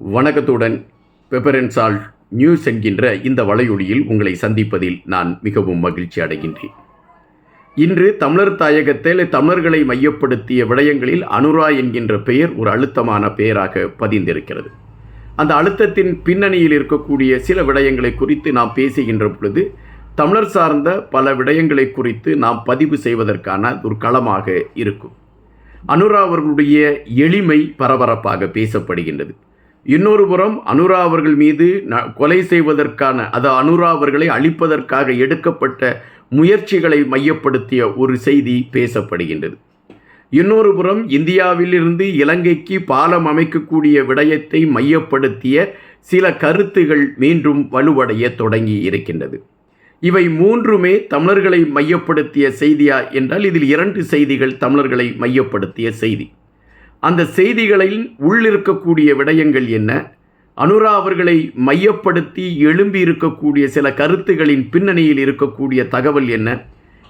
வணக்கத்துடன் pepper and salt news என்கின்ற இந்த வலையொலியில் உங்களை சந்திப்பதில் நான் மிகவும் மகிழ்ச்சி அடைகின்றேன். இன்று தமிழர் தாயகத்தில் தமிழர்களை மையப்படுத்திய விடயங்களில் அனுரா என்கின்ற பெயர் ஒரு அழுத்தமான பெயராக பதிந்திருக்கிறது. அந்த அழுத்தத்தின் பின்னணியில் இருக்கக்கூடிய சில விடயங்களை குறித்து நாம் பேசுகின்ற பொழுது தமிழர் சார்ந்த பல விடயங்களை குறித்து நாம் பதிவு செய்வதற்கான ஒரு களமாக இருக்கும். அனுரா அவர்களுடைய எளிமை பரபரப்பாக பேசப்படுகின்றது. இன்னொரு புறம் அனுரா அவர்கள் மீது ந- கொலை செய்வதற்கான அது அனுரா அவர்களை அழிப்பதற்காக எடுக்கப்பட்ட முயற்சிகளை மையப்படுத்திய ஒரு செய்தி பேசப்படுகின்றது. இன்னொரு புறம் இந்தியாவிலிருந்து இலங்கைக்கு பாலம் அமைக்கக்கூடிய விடயத்தை மையப்படுத்திய சில கருத்துகள் மீண்டும் வலுவடைய தொடங்கி இருக்கின்றது. இவை மூன்றுமே தமிழர்களை மையப்படுத்திய செய்தியா? என்றால் இதில் இரண்டு செய்திகள் தமிழர்களை மையப்படுத்திய செய்தி. அந்த செய்திகளில் உள்ளிருக்கக்கூடிய விடயங்கள் என்ன? அனுரா அவர்களை மையப்படுத்தி எழும்பி இருக்கக்கூடிய சில கருத்துகளின் பின்னணியில் இருக்கக்கூடிய தகவல் என்ன?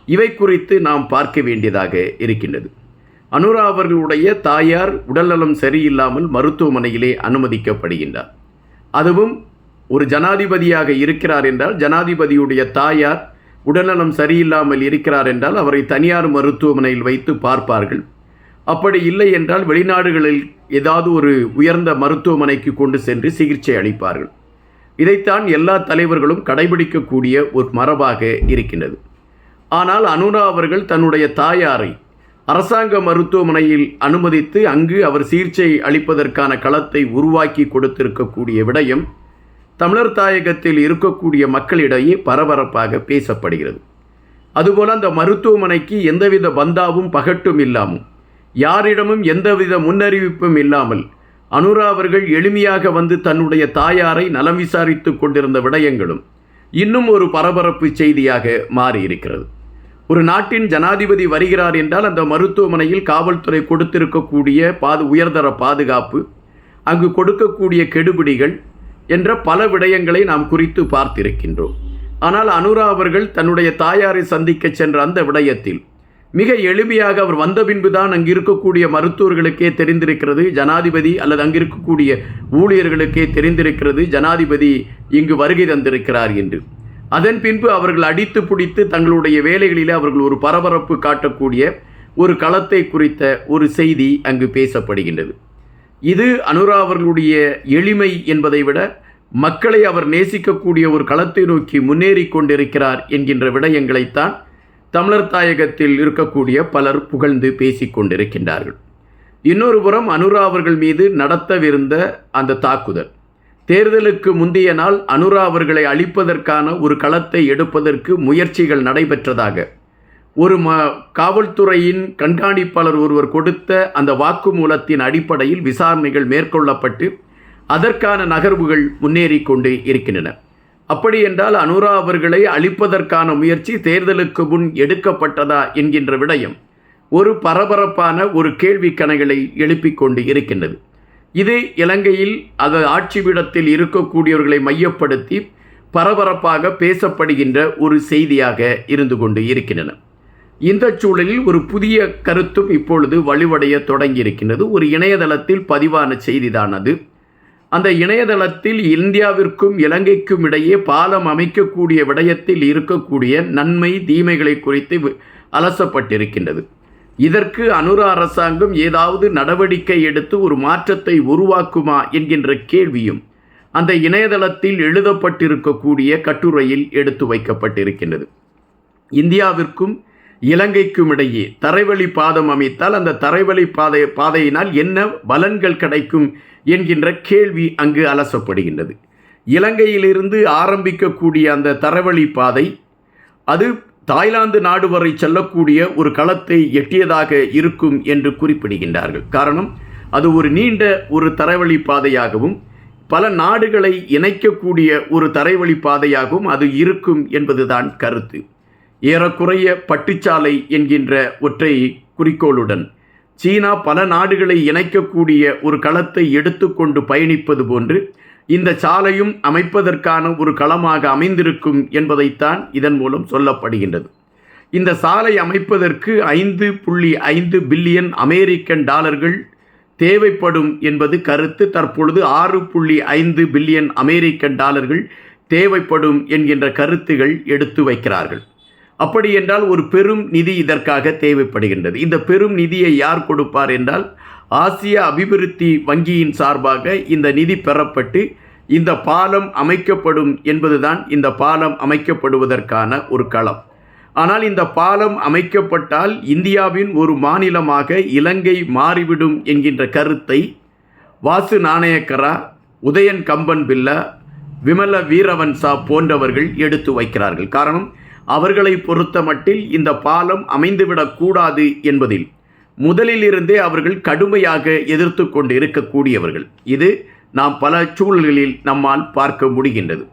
இவை குறித்து நாம் பார்க்க வேண்டியதாக இருக்கின்றது. அனுரா அவர்களுடைய தாயார் உடல்நலம் சரியில்லாமல் மருத்துவமனையிலே அனுமதிக்கப்படுகின்றார். அதுவும் ஒரு ஜனாதிபதியாக இருக்கிறார் என்றால் ஜனாதிபதியுடைய தாயார் உடல்நலம் சரியில்லாமல் இருக்கிறார் என்றால் அவரை தனியார் மருத்துவமனையில் வைத்து பார்ப்பார்கள். அப்படி இல்லை என்றால் வெளிநாடுகளில் ஏதாவது ஒரு உயர்ந்த மருத்துவமனைக்கு கொண்டு சென்று சிகிச்சை அளிப்பார்கள். இதைத்தான் எல்லா தலைவர்களும் கடைபிடிக்கக்கூடிய ஒரு மரபாக இருக்கின்றது. ஆனால் அனுரா அவர்கள் தன்னுடைய தாயாரை அரசாங்க மருத்துவமனையில் அனுமதித்து அங்கு அவர் சிகிச்சை அளிப்பதற்கான களத்தை உருவாக்கி கொடுத்திருக்கக்கூடிய விடயம் தமிழர் தாயகத்தில் இருக்கக்கூடிய மக்களிடையே பரபரப்பாக பேசப்படுகிறது. அதுபோல் அந்த மருத்துவமனைக்கு எந்தவித பந்தாவும் பகட்டும் இல்லாமல் யாரிடமும் எந்தவித முன்னறிவிப்பும் இல்லாமல் அனுரா அவர்கள் எளிமையாக வந்து தன்னுடைய தாயாரை நலம் விசாரித்து கொண்டிருந்த விடயங்களும் இன்னும் ஒரு பரபரப்பு செய்தியாக மாறியிருக்கிறது. ஒரு நாட்டின் ஜனாதிபதி வருகிறார் என்றால் அந்த மருத்துவமனையில் காவல்துறை கொடுத்திருக்கக்கூடிய பாது உயர்தர பாதுகாப்பு அங்கு கொடுக்கக்கூடிய கெடுபிடிகள் என்ற பல விடயங்களை நாம் குறித்து பார்த்திருக்கின்றோம். ஆனால் அனுரா அவர்கள் தன்னுடைய தாயாரை சந்திக்க சென்ற அந்த விடயத்தில் மிக எளிமையாக அவர் வந்த பின்புதான் அங்கு இருக்கக்கூடிய மருத்துவர்களுக்கே தெரிந்திருக்கிறது ஜனாதிபதி அல்லது அங்கு இருக்கக்கூடிய ஊழியர்களுக்கே தெரிந்திருக்கிறது ஜனாதிபதி இங்கு வருகை தந்திருக்கிறார் என்று. அதன் பின்பு அவர்கள் அடித்து பிடித்து தங்களுடைய வேலைகளில் அவர்கள் ஒரு பரபரப்பு காட்டக்கூடிய ஒரு களத்தை குறித்த ஒரு செய்தி அங்கு பேசப்படுகின்றது. இது அனுரா அவர்களுடைய எளிமை என்பதை விட மக்களை அவர் நேசிக்கக்கூடிய ஒரு களத்தை நோக்கி முன்னேறி கொண்டிருக்கிறார் என்கின்ற விடயங்களைத்தான் தமிழர் தாயகத்தில் இருக்கக்கூடிய பலர் புகழ்ந்து பேசிக்கொண்டிருக்கின்றார்கள். இன்னொரு புறம் அனுரா அவர்கள் மீது நடத்தவிருந்த அந்த தாக்குதல். தேர்தலுக்கு முந்தைய நாள் அனுரா அவர்களை அழிப்பதற்கான ஒரு களத்தை எடுப்பதற்கு முயற்சிகள் நடைபெற்றதாக ஒரு ம காவல்துறையின் கண்காணிப்பாளர் ஒருவர் கொடுத்த அந்த வாக்குமூலத்தின் அடிப்படையில் விசாரணைகள் மேற்கொள்ளப்பட்டு அதற்கான நகர்வுகள் முன்னேறி கொண்டு இருக்கின்றன. அப்படி என்றால் அனுரா அவர்களை அழிப்பதற்கான முயற்சி தேர்தலுக்கு முன் எடுக்கப்பட்டதா என்கின்ற விடயம் ஒரு பரபரப்பான ஒரு கேள்வி கணைகளை எழுப்பிக் கொண்டு இருக்கின்றது. இது இலங்கையில் அது ஆட்சிபீடத்தில் இருக்கக்கூடியவர்களை மையப்படுத்தி பரபரப்பாக பேசப்படுகின்ற ஒரு செய்தியாக இருந்து கொண்டு இருக்கின்றன. இந்த சூழலில் ஒரு புதிய கருத்தும் இப்பொழுது வலுவடைய தொடங்கியிருக்கின்றது ஒரு இணையதளத்தில் பதிவான செய்திதான் அது. அந்த இணையதளத்தில் இந்தியாவிற்கும் இலங்கைக்கும் இடையே பாலம் அமைக்கக்கூடிய விடயத்தில் இருக்கக்கூடிய நன்மை தீமைகளை குறித்து அலசப்பட்டிருக்கின்றது. இதற்கு அனுரா அரசாங்கம் ஏதாவது நடவடிக்கை எடுத்து ஒரு மாற்றத்தை உருவாக்குமா என்கின்ற கேள்வியும் அந்த இணையதளத்தில் எழுதப்பட்டிருக்கக்கூடிய கட்டுரையில் எடுத்து வைக்கப்பட்டிருக்கின்றது. இந்தியாவிற்கும் இலங்கைக்கும் இடையே தரைவழி பாதம் அமைத்தால் அந்த தரைவழி பாதை பாதையினால் என்ன பலன்கள் கிடைக்கும் என்கின்ற கேள்வி அங்கு அலசப்படுகின்றது. இலங்கையிலிருந்து ஆரம்பிக்கக்கூடிய அந்த தரைவழி பாதை அது தாய்லாந்து நாடு வரை செல்லக்கூடிய ஒரு களத்தை எட்டியதாக இருக்கும் என்று குறிப்பிடுகின்றார்கள். காரணம் அது ஒரு நீண்ட ஒரு தரைவழி பாதையாகவும் பல நாடுகளை இணைக்கக்கூடிய ஒரு தரைவழி பாதையாகவும் அது இருக்கும் என்பதுதான் கருத்து. ஏறக்குறைய பட்டுச்சாலை என்கின்ற ஒற்றை குறிக்கோளுடன் சீனா பல நாடுகளை இணைக்கக்கூடிய ஒரு களத்தை எடுத்துக்கொண்டு பயணிப்பது போன்று இந்த சாலையும் அமைப்பதற்கான ஒரு களமாக அமைந்திருக்கும் என்பதைத்தான் இதன் மூலம் சொல்லப்படுகின்றது. இந்த சாலை அமைப்பதற்கு ஐந்து புள்ளி ஐந்து பில்லியன் அமெரிக்கன் டாலர்கள் தேவைப்படும் என்பது கருத்து. தற்பொழுது ஆறு புள்ளி ஐந்து பில்லியன் அமெரிக்கன் டாலர்கள் தேவைப்படும் என்கின்ற கருத்துகள் எடுத்து வைக்கிறார்கள். அப்படி என்றால் ஒரு பெரும் நிதி இதற்காக தேவைப்படுகின்றது. இந்த பெரும் நிதியை யார் கொடுப்பார் என்றால் ஆசிய அபிவிருத்தி வங்கியின் சார்பாக இந்த நிதி பெறப்பட்டு இந்த பாலம் அமைக்கப்படும் என்பதுதான் இந்த பாலம் அமைக்கப்படுவதற்கான ஒரு களம். ஆனால் இந்த பாலம் அமைக்கப்பட்டால் இந்தியாவின் ஒரு மாநிலமாக இலங்கை மாறிவிடும் என்கின்ற கருத்தை வாசு நாணயக்கரா உதயன் கம்பன் பில்லா விமல வீரவன்சா போன்றவர்கள் எடுத்து வைக்கிறார்கள். காரணம் அவர்களை பொறுத்த மட்டில் இந்த பாலம் அமைந்துவிடக்கூடாது என்பதில் முதலிலிருந்தே அவர்கள் கடுமையாக எதிர்த்து கொண்டு இருக்கக்கூடியவர்கள் இது நாம் பல சூழல்களில் நம்மால் பார்க்க முடிகின்றது.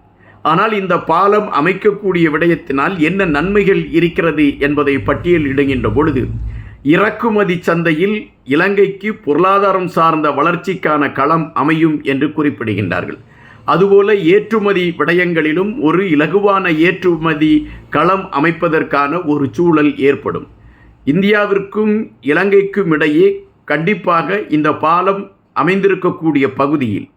ஆனால் இந்த பாலம் அமைக்கக்கூடிய விடயத்தினால் என்ன நன்மைகள் இருக்கிறது என்பதை பட்டியலிடுகின்ற பொழுது இறக்குமதி சந்தையில் இலங்கைக்கு பொருளாதாரம் சார்ந்த வளர்ச்சிக்கான களம் அமையும் என்று குறிப்பிடுகின்றார்கள். அதுபோல ஏற்றுமதி விடயங்களிலும் ஒரு இலகுவான ஏற்றுமதி களம் அமைப்பதற்கான ஒரு சூழல் ஏற்படும். இந்தியாவிற்கும் இலங்கைக்கும் இடையே கண்டிப்பாக இந்த பாலம் அமைந்திருக்கக்கூடிய பகுதியில்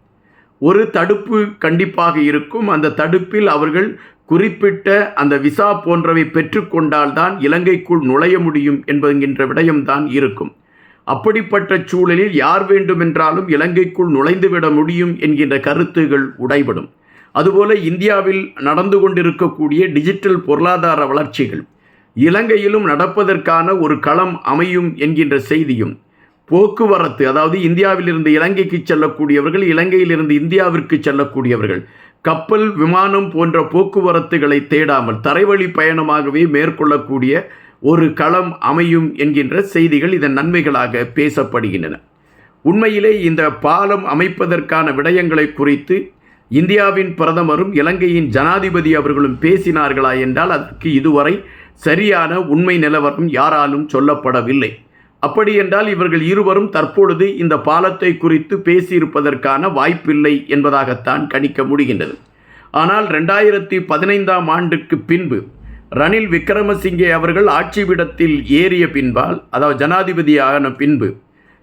ஒரு தடுப்பு கண்டிப்பாக இருக்கும். அந்த தடுப்பில் அவர்கள் குறிப்பிட்ட அந்த விசா போன்றவை பெற்றுக்கொண்டால்தான் இலங்கைக்குள் நுழைய முடியும் என்கின்ற விடயம்தான் இருக்கும். அப்படிப்பட்ட சூழலில் யார் வேண்டுமென்றாலும் இலங்கைக்குள் நுழைந்துவிட முடியும் என்கின்ற கருத்துகள் உடைபடும். அதுபோல இந்தியாவில் நடந்து கொண்டிருக்கக்கூடிய டிஜிட்டல் பொருளாதார வளர்ச்சிகள் இலங்கையிலும் நடப்பதற்கான ஒரு களம் அமையும் என்கின்ற செய்தியும் போக்குவரத்து அதாவது இந்தியாவிலிருந்து இலங்கைக்கு செல்லக்கூடியவர்கள் இலங்கையிலிருந்து இந்தியாவிற்கு செல்லக்கூடியவர்கள் கப்பல் விமானம் போன்ற போக்குவரத்துகளை தேடாமல் தரைவழி பயணமாகவே மேற்கொள்ளக்கூடிய ஒரு களம் அமையும் என்கின்ற செய்திகள் இதன் நன்மைகளாக பேசப்படுகின்றன. உண்மையிலே இந்த பாலம் அமைப்பதற்கான விடயங்களை குறித்து இந்தியாவின் பிரதமரும் இலங்கையின் ஜனாதிபதி அவர்களும் பேசினார்களா என்றால் அதற்கு இதுவரை சரியான உண்மை நிலவரம் யாராலும் சொல்லப்படவில்லை. அப்படி என்றால் இவர்கள் இருவரும் தற்பொழுது இந்த பாலத்தை குறித்து பேசியிருப்பதற்கான வாய்ப்பில்லை என்பதாகத்தான் கணிக்க முடிகின்றது. ஆனால் ரெண்டாயிரத்தி பதினைந்தாம் ஆண்டுக்கு பின்பு ரணில் விக்ரமசிங்கே அவர்கள் ஆட்சிவிடத்தில் ஏறிய பின்பால் அதாவது ஜனாதிபதியான பின்பு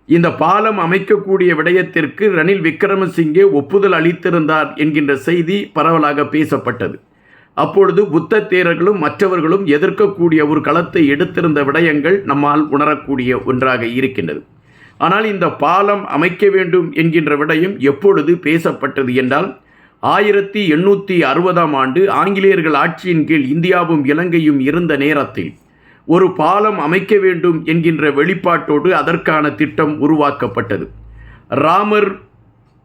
இந்த பாலம் அமைக்கக்கூடிய விடயத்திற்கு ரணில் விக்ரமசிங்கே ஒப்புதல் அளித்திருந்தார் என்கின்ற செய்தி பரவலாக பேசப்பட்டது. அப்பொழுது புத்த தேரர்களும் மற்றவர்களும் எதிர்க்கக்கூடிய ஒரு களத்தை எடுத்திருந்த விடயங்கள் நம்மால் உணரக்கூடிய ஒன்றாக இருக்கின்றது. ஆனால் இந்த பாலம் அமைக்க வேண்டும் என்கின்ற விடயம் எப்பொழுது பேசப்பட்டது என்றால் ஆயிரத்தி எண்ணூற்றி அறுபதாம் ஆண்டு ஆங்கிலேயர்கள் ஆட்சியின் கீழ் இந்தியாவும் இலங்கையும் இருந்த நேரத்தில் ஒரு பாலம் அமைக்க வேண்டும் என்கின்ற வெளிப்பாட்டோடு அதற்கான திட்டம் உருவாக்கப்பட்டது. ராமர்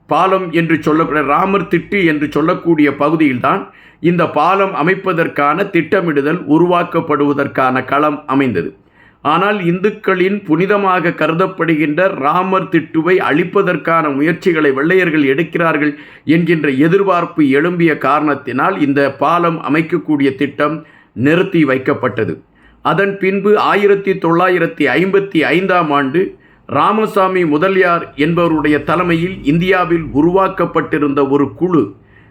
பாலம் என்று சொல்லக்கூடிய ராமர் திட்டு என்று சொல்லக்கூடிய பகுதியில்தான் இந்த பாலம் அமைப்பதற்கான திட்டமிடுதல் உருவாக்கப்படுவதற்கான களம் அமைந்தது. ஆனால் இந்துக்களின் புனிதமாக கருதப்படுகின்ற ராமர் திட்டுவை அழிப்பதற்கான முயற்சிகளை வெள்ளையர்கள் எடுக்கிறார்கள் என்கின்ற எதிர்பார்ப்பு எழும்பிய காரணத்தினால் இந்த பாலம் அமைக்கக்கூடிய திட்டம் நிறுத்தி வைக்கப்பட்டது. அதன் பின்பு ஆயிரத்தி தொள்ளாயிரத்தி ஐம்பத்தி ஐந்தாம் ஆண்டு ராமசாமி முதலியார் என்பவருடைய தலைமையில் இந்தியாவில் உருவாக்கப்பட்டிருந்த ஒரு குழு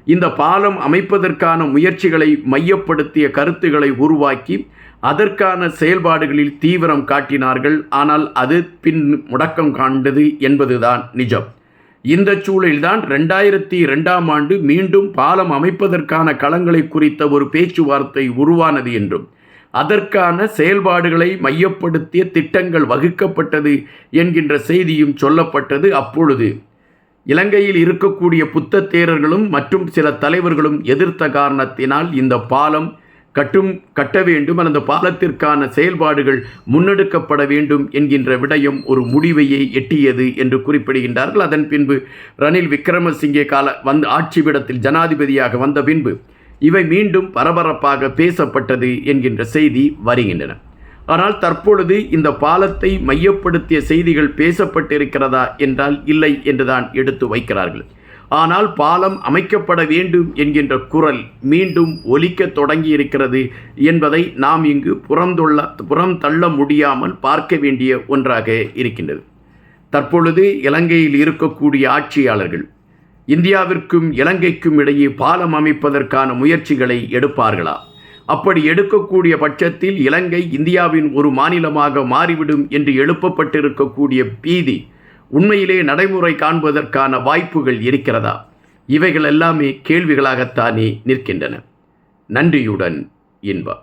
இந்த பாலம் அமைப்பதற்கான முயற்சிகளை மையப்படுத்திய கருத்துக்களை உருவாக்கி அதற்கான செயல்பாடுகளில் தீவிரம் காட்டினார்கள். ஆனால் அது பின் முடக்கம் காண்டது என்பதுதான் நிஜம். இந்த சூழலில்தான் ரெண்டாயிரத்தி ரெண்டாம் ஆண்டு மீண்டும் பாலம் அமைப்பதற்கான களங்களை குறித்த ஒரு பேச்சுவார்த்தை உருவானது என்றும் அதற்கான செயல்பாடுகளை மையப்படுத்திய திட்டங்கள் வகுக்கப்பட்டது என்கின்ற செய்தியும் சொல்லப்பட்டது அப்பொழுது. இலங்கையில் இருக்கக்கூடிய புத்த தேரர்களும் மற்றும் சில தலைவர்களும் எதிர்த்த காரணத்தினால் இந்த பாலம் கட்டும் கட்ட வேண்டும் அந்த பாலத்திற்கான செயல்பாடுகள் முன்னெடுக்கப்பட வேண்டும் என்கின்ற விடயம் ஒரு முடிவையை எட்டியது என்று குறிப்பிடுகின்றார்கள். அதன் பின்பு ரணில் விக்ரமசிங்கே கால வந்து ஆட்சிவிடத்தில் ஜனாதிபதியாக வந்த பின்பு இவை மீண்டும் பரபரப்பாக பேசப்பட்டது என்கின்ற செய்தி வருகின்றன. ஆனால் தற்பொழுது இந்த பாலத்தை மையப்படுத்திய செய்திகள் பேசப்பட்டிருக்கிறதா என்றால் இல்லை என்றுதான் எடுத்து வைக்கிறார்கள். ஆனால் பாலம் அமைக்கப்பட வேண்டும் என்கின்ற குரல் மீண்டும் ஒலிக்க தொடங்கி இருக்கிறது என்பதை நாம் இங்கு புறந்துள்ள புறம் தள்ள முடியாமல் பார்க்க வேண்டிய ஒன்றாக இருக்கின்றது. தற்பொழுது இலங்கையில் இருக்கக்கூடிய ஆட்சியாளர்கள் இந்தியாவிற்கும் இலங்கைக்கும் இடையே பாலம் அமைப்பதற்கான முயற்சிகளை எடுப்பார்களா? அப்படி எடுக்கக்கூடிய பட்சத்தில் இலங்கை இந்தியாவின் ஒரு மாநிலமாக மாறிவிடும் என்று எழுப்பப்பட்டிருக்கக்கூடிய பீதி உண்மையிலே நடைமுறை காண்பதற்கான வாய்ப்புகள் இருக்கிறதா? இவைகள் எல்லாமே கேள்விகளாகத்தானே நிற்கின்றன. நன்றியுடன் இன்பா